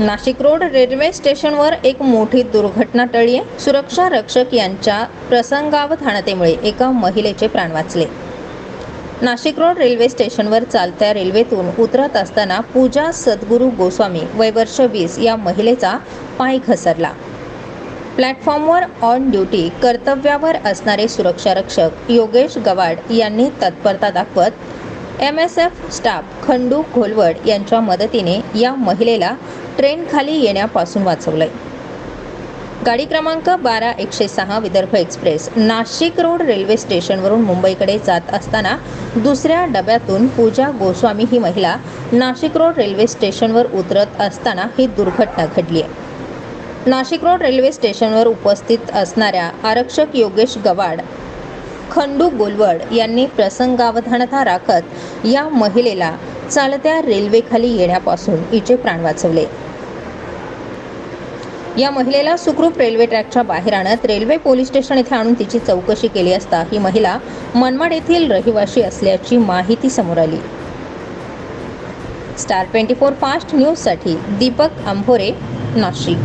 Nashik road railway स्टेशनवर एक मोठी दुर्घटना टळली आहे. सुरक्षा रक्षक यांच्या प्रसंगावधानतेमुळे एका महिलेचे प्राण वाचले. नाशिक रोड रेल्वे स्टेशनवर चालत्या रेल्वेतून उतरत असताना पूजा सद्गुरू गोस्वामी वय वर्ष वीस या महिलेचा पाय घसरला. प्लॅटफॉर्मवर ऑन ड्युटी कर्तव्यावर असणारे सुरक्षारक्षक योगेश गवाड यांनी तत्परता दाखवत M S F staff Khandu Gholwad यांच्या मदतीने या महिलेला ट्रेन खाली येण्यापासून वाचवलंय. गाडी क्रमांक बारा एकशे सहा Vidarbha express Nashik road railway स्टेशनवरून मुंबईकडे जात असताना दुसऱ्या डब्यातून पूजा गोस्वामी ही महिला नाशिक रोड रेल्वे स्टेशनवर उतरत असताना ही दुर्घटना घडली आहे. नाशिक रोड रेल्वे स्टेशनवर उपस्थित असणाऱ्या आरक्षक योगेश गवाड खंडू गोलवड यांनी प्रसंगावधानता राखत या महिलेला चालत्या रेल्वेखाली येण्यापासून हिचे प्राण वाचवले. या महिलेला सुखरूप रेल्वे ट्रॅकच्या बाहेर आणत रेल्वे पोलीस स्टेशन येथे आणून तिची चौकशी केली असता ही महिला मनमाड येथील रहिवाशी असल्याची माहिती समोर आली. स्टार ट्वेंटी फोर फास्ट न्यूजसाठी दीपक आंभोरे नाशिक.